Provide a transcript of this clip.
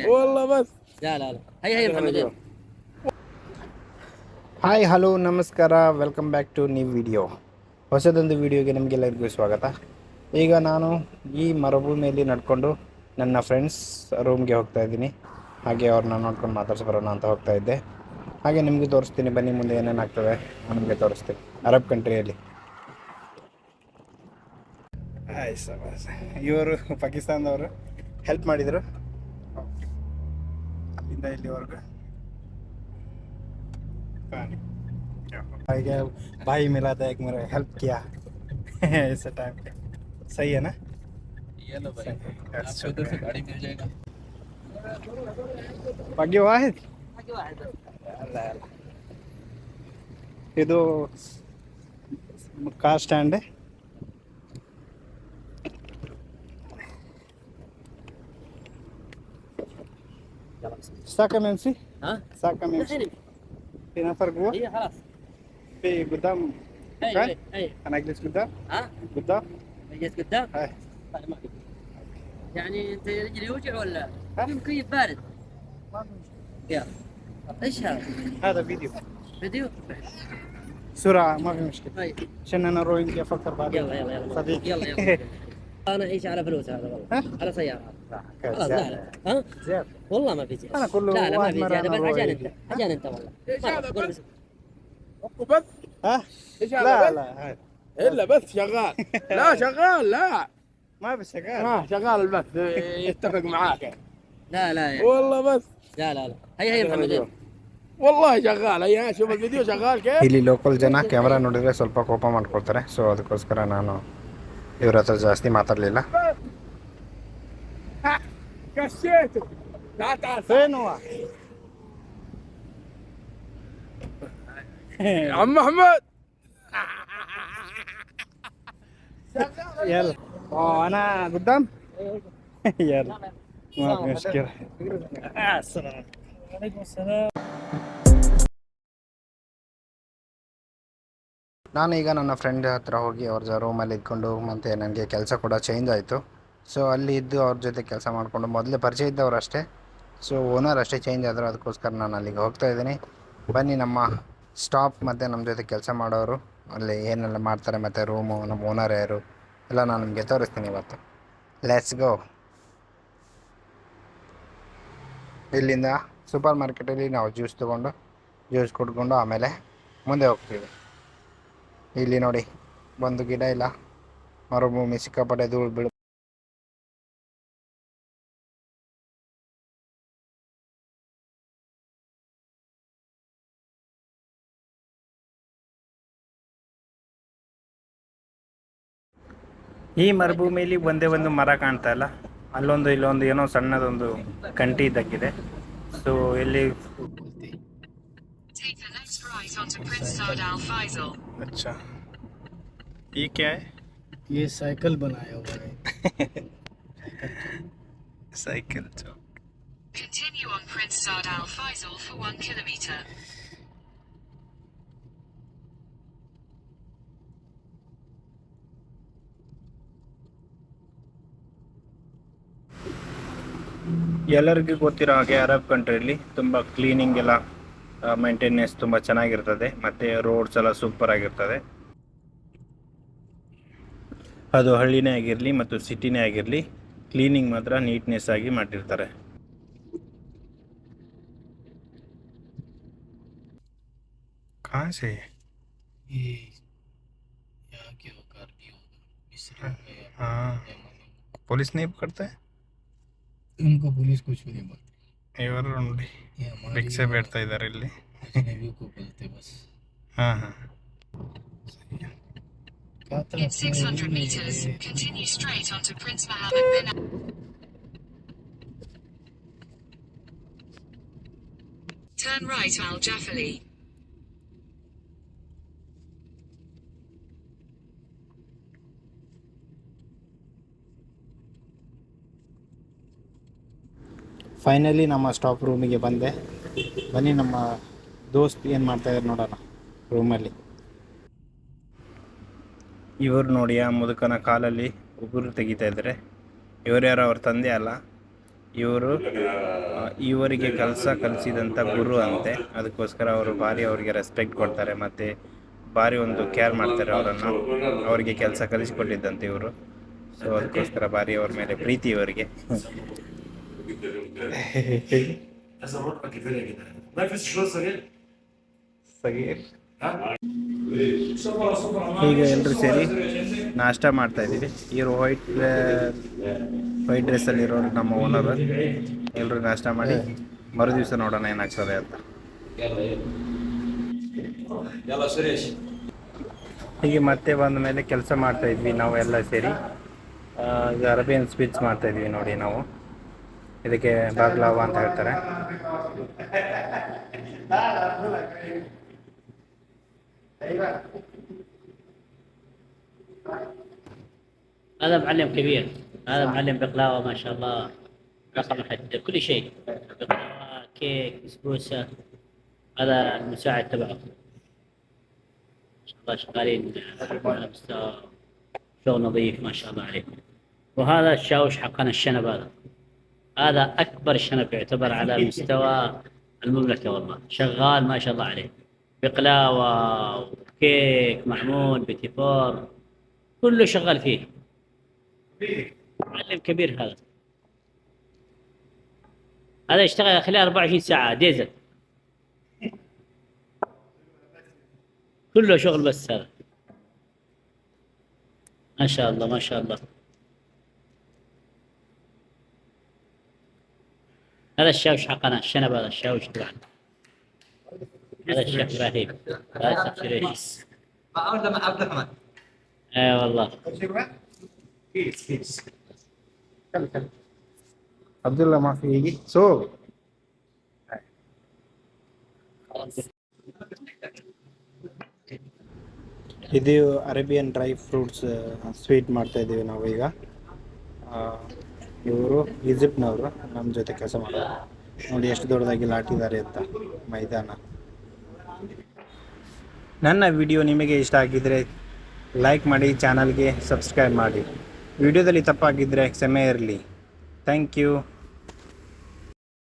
يعني والله بس لا لا لا هيا هيا محمد يلا. Hi hello ನಮಸ್ಕಾರ welcome back to new video ಹೊಸದೊಂದು ವಿಡಿಯೋಗೆ ನಿಮಗೆಲ್ಲರಿಗೂ ಸ್ವಾಗತ ಈಗ ನಾನು ಈ ಮರುಭೂಮಿಯಲ್ಲಿ ನಡ್ಕೊಂಡು ನನ್ನ ಫ್ರೆಂಡ್ಸ್ ರೂಮ್ಗೆ ಹೋಗ್ತಾ ಇದ್ದೀನಿ ಹಾಗೆ ಅವ್ರನ್ನ ನೋಡ್ಕೊಂಡು ಮಾತಾಡ್ಸಿ ಬರೋಣ ಅಂತ ಹೋಗ್ತಾ ಇದ್ದೆ ಹಾಗೆ ನಿಮಗೆ ತೋರಿಸ್ತೀನಿ ಬನ್ನಿ ಮುಂದೆ ಏನೇನಾಗ್ತದೆ ನಾನು ನಿಮಗೆ ತೋರಿಸ್ತೀನಿ ಅರಬ್ ಕಂಟ್ರಿಯಲ್ಲಿ ಆಯ್ ಸಬಾಸ್ ಇವರು ಪಾಕಿಸ್ತಾನದವರು ಹೆಲ್ಪ್ ಮಾಡಿದರು ಅಲ್ಲಿಂದ ಇಲ್ಲಿವರೆಗೂ भाई भाई मिला था एक मेरा हेल्प किया ऐसे टाइम पे सही है ना ये लो भाई That's आपको इधर से गाड़ी मिल जाएगा ಭಾಗ್ಯ ವಾಹಿದ್ आगे वाहद ಅಲ್ಲ ಅಲ್ಲ ಇದು ಕಾರ್ ಸ್ಟ್ಯಾಂಡ್ ساكن امشي؟ ها؟ ساكن امشي؟ في نفر جوا؟ اي خلاص في قدام اي اي انا اجلس قدام؟ ها؟ قدام؟ اجلس قدام؟ اي يعني انت رجلي يوجع ولا؟ المكيف بارد ما في مشكله يلا ايش هذا؟ هذا فيديو فيديو؟ بسرعه ما في مشكله طيب عشان انا اروح يمكن افكر بعدين يلا يلا يلا صديقي يلا يلا انا اعيش على فلوس هذا ها؟ والله على سياره خلاص لا لا ها زين والله ما في زيادة أنا كله لا لا ما واحد في مرة زيادة أنا بس عشان رويد. انت عشان انت والله إيش ما هذا قول بس؟ بس. وبس ها ايش هذا لا بس؟ لا هاي. الا بس شغال لا شغال لا ما في شغال ما شغال البث يتفق معاك لا لا يعني. والله بس لا لا لا هيا هيا محمد يلا. والله شغال هيا شوف الفيديو شغال كيف ಇಲ್ಲಿ ಲೋಕಲ್ ಜನ ಕ್ಯಾಮ್ರಾ ನೋಡಿದ್ರೆ ಸ್ವಲ್ಪ ಕೋಪ ಮಾಡ್ಕೊಳ್ತಾರೆ ಸೊ ಅದಕ್ಕೋಸ್ಕರ ನಾನು ಇವ್ರ ಹತ್ರ ಜಾಸ್ತಿ ಮಾತಾಡಲಿಲ್ಲ كشيته لا تعال ಫೇನು عم احمد يلا وانا قدام يلا ما في مشكلة السلام عليكم السلام ನಾನು ಈಗ ನನ್ನ ಫ್ರೆಂಡ್ ಹತ್ರ ಹೋಗಿ ಅವ್ರ ರೂಮಲ್ಲಿ ಇದ್ಕೊಂಡು ಮತ್ತು ನನಗೆ ಕೆಲಸ ಕೂಡ ಚೇಂಜ್ ಆಯಿತು. ಸೊ ಅಲ್ಲಿ ಇದ್ದು ಅವ್ರ ಜೊತೆ ಕೆಲಸ ಮಾಡಿಕೊಂಡು ಮೊದಲೇ ಪರಿಚಯ ಇದ್ದವ್ರು ಅಷ್ಟೇ. ಸೊ ಓನರ್ ಅಷ್ಟೇ ಚೇಂಜ್ ಆದರು ಅದಕ್ಕೋಸ್ಕರ ನಾನು ಅಲ್ಲಿಗೆ ಹೋಗ್ತಾ ಇದ್ದೀನಿ. ಬನ್ನಿ ನಮ್ಮ ಸ್ಟಾಪ್ ಮತ್ತು ನಮ್ಮ ಜೊತೆ ಕೆಲಸ ಮಾಡೋರು. ಅಲ್ಲಿ ಏನೆಲ್ಲ ಮಾಡ್ತಾರೆ ಮತ್ತು ರೂಮು ನಮ್ಮ ಓನರ್ ಯಾರು ಎಲ್ಲ ನಾನು ನಿಮಗೆ ತೋರಿಸ್ತೀನಿ ಇವತ್ತು. ಲೆಟ್ಸ್ ಗೋ ಇಲ್ಲಿಂದ ಸೂಪರ್ ಮಾರ್ಕೆಟಲ್ಲಿ ನಾವು ಜ್ಯೂಸ್ ತೊಗೊಂಡು ಜ್ಯೂಸ್ ಕುಡ್ಕೊಂಡು ಆಮೇಲೆ ಮುಂದೆ ಹೋಗ್ತೀವಿ. ಇಲ್ಲಿ ನೋಡಿ, ಒಂದು ಗಿಡ ಇಲ್ಲ. ಮರುಭೂಮಿ ಸಿಕ್ಕಾಪಟ್ಟೆ ಧೂಳು ಬೀಳು ಈ ಮರುಭೂಮಿಯಲ್ಲಿ ಒಂದೇ ಒಂದು ಮರ ಕಾಣ್ತಾ ಇಲ್ಲ. ಅಲ್ಲೊಂದು, ಇಲ್ಲೊಂದು ಏನೋ ಸಣ್ಣದೊಂದು ಕಂಟಿ ಇದ್ದಕ್ಕಿದೆ. ಸೊ ಇಲ್ಲಿ right onto Prince Saad Al Faisal. अच्छा ये क्या है ये साइकिल बनाया हुआ है साइकिल चौक Continue on Prince Saad Al Faisal for one kilometer. ಎಲ್ಲರಿಗೂ ಗೊತ್ತಿರೋ ಹಾಗೆ ಅರಬ್ ಕಂಟ್ರಿಯಲ್ಲಿ ತುಂಬ ಕ್ಲೀನಿಂಗ್ ಎಲ್ಲ ಮೇಂಟೆನೆನ್ಸ್ ತುಂಬ ಚೆನ್ನಾಗಿರ್ತದೆ ಮತ್ತು ರೋಡ್ಸ್ ಎಲ್ಲ ಸೂಪರ್ ಆಗಿರ್ತದೆ ಅದು ಹಳ್ಳಿನೇ ಆಗಿರಲಿ ಮತ್ತು ಸಿಟಿನೇ ಆಗಿರಲಿ ಕ್ಲೀನಿಂಗ್ ಮಾತ್ರ ನೀಟ್ನೆಸ್ ಆಗಿ ಮಾಡಿರ್ತಾರೆ कहाँ से ये यहाँ के होकर भी होगा मिस्र में हाँ पुलिस नहीं पकड़ता है उनको पुलिस कुछ भी नहीं बोलती ಇವರು ನೋಡಿ ಭಿಕ್ಷೆ ಬೇಡ್ತಾ ಇದ್ದಾರೆ ಇಲ್ಲಿ ಹಾಂ ಹಾಂ Turn right Al Jaffali. Finally ನಮ್ಮ ಸ್ಟಾಪ್ ರೂಮಿಗೆ ಬಂದೆ. ಬನ್ನಿ ನಮ್ಮ ದೋಸ್ತ್ ಏನು ಮಾಡ್ತಾ ಇದ್ದಾರೆ ನೋಡೋಣ ರೂಮಲ್ಲಿ ಇವರು ನೋಡಿ ಆ ಮುದುಕನ ಕಾಲಲ್ಲಿ ಉಗುರು ತೆಗಿತಾ ಇದ್ದಾರೆ ಇವರು ಯಾರೋ? ಅವ್ರ ತಂದೆ ಅಲ್ಲ. ಇವರು ಇವರಿಗೆ ಕೆಲಸ ಕಲಿಸಿದಂಥ ಗುರು ಅಂತೆ. ಅದಕ್ಕೋಸ್ಕರ ಅವರು ಭಾರಿ ಅವರಿಗೆ ರೆಸ್ಪೆಕ್ಟ್ ಕೊಡ್ತಾರೆ ಮತ್ತು ಭಾರಿ ಒಂದು ಕೇರ್ ಮಾಡ್ತಾರೆ ಅವರನ್ನು. ಅವರಿಗೆ ಕೆಲಸ ಕಲಿಸಿಕೊಟ್ಟಿದ್ದಂತೆ ಇವರು. ಸೊ ಅದಕ್ಕೋಸ್ಕರ ಭಾರಿ ಅವ್ರ ಮೇಲೆ ಪ್ರೀತಿ ಇವರಿಗೆ. هذا مرة كبيرة يا جدعان ما فيش شو صغير ಈಗ ಎಲ್ಲರೂ ಸೇರಿ ನಾಷ್ಟ ಮಾಡ್ತಾ ಇದ್ದೀವಿ ಇವರು ವೈಟ್ ವೈಟ್ ಡ್ರೆಸ್ಸಲ್ಲಿ ಇರೋರು ನಮ್ಮ ಓನರ್ ಎಲ್ಲರೂ ನಾಷ್ಟ ಮಾಡಿ ಮರು ದಿವಸ ನೋಡೋಣ ಏನಾಗ್ತದೆ ಅಂತ ಹೀಗೆ ಮತ್ತೆ ಬಂದ ಮೇಲೆ ಕೆಲಸ ಮಾಡ್ತಾ ಇದ್ವಿ ನಾವು ಎಲ್ಲ ಸೇರಿ ಆ, ಇದು ಅರಬಿಯನ್ ಸ್ಪೀಚ್ ಮಾಡ್ತಾ ಇದ್ವಿ ನೋಡಿ ನಾವು ಇದಕ್ಕೆ ಬಾಗ್ಲಾವ ಅಂತ ಹೇಳ್ತಾರೆ هذا معلم كبير هذا معلم بقلاوه ما شاء الله رقم واحد كل شيء بقلاوه كيك بسبوسه هذا المساعد تبعه ما شاء الله شغالين على مستوى شغل نظيف ما شاء الله عليهم وهذا الشاوش حقنا الشنب هذا هذا أكبر شنب يعتبر على مستوى المملكة والله. شغال ما شاء الله عليه. بقلاوة وكيك معمول بيتي فور كله شغال فيه. معلم كبير هذا. هذا يشتغل خلال 24 ساعة ديزل. كله شغل بس هذا. ما شاء الله ما شاء الله. هذا الشاوش حقنا الشنب هذا الشاوش تبعنا هذا الشيخ ابراهيم هذا الشيخ شريش اي والله ಅಬ್ದುಲ್ಲಾ ಮಾಫಿ ಹೀಗೆ ಸೊ ಇದು ಅರೇಬಿಯನ್ ಡ್ರೈ ಫ್ರೂಟ್ಸ್ ಸ್ವೀಟ್ ಮಾಡ್ತಾ ಇದ್ದೀವಿ ನಾವು ಈಗ ಇವರು ಈಜಿಪ್ಟ್ನವರು ನಮ್ಮ ಜೊತೆ ಕೆಲಸ ಮಾಡೋರು. ನೋಡಿ ಎಷ್ಟು ದೊಡ್ಡದಾಗಿ ಲಾಟಿದ್ದಾರೆ ಅಂತ ಮೈದಾನ. ನನ್ನ ವಿಡಿಯೋ ನಿಮಗೆ ಇಷ್ಟ ಆಗಿದ್ದರೆ ಲೈಕ್ ಮಾಡಿ, ಚಾನಲ್ಗೆ ಸಬ್ಸ್ಕ್ರೈಬ್ ಮಾಡಿ. ವಿಡಿಯೋದಲ್ಲಿ ತಪ್ಪಾಗಿದ್ದರೆ ಕ್ಷಮೆ ಇರಲಿ. Thank you.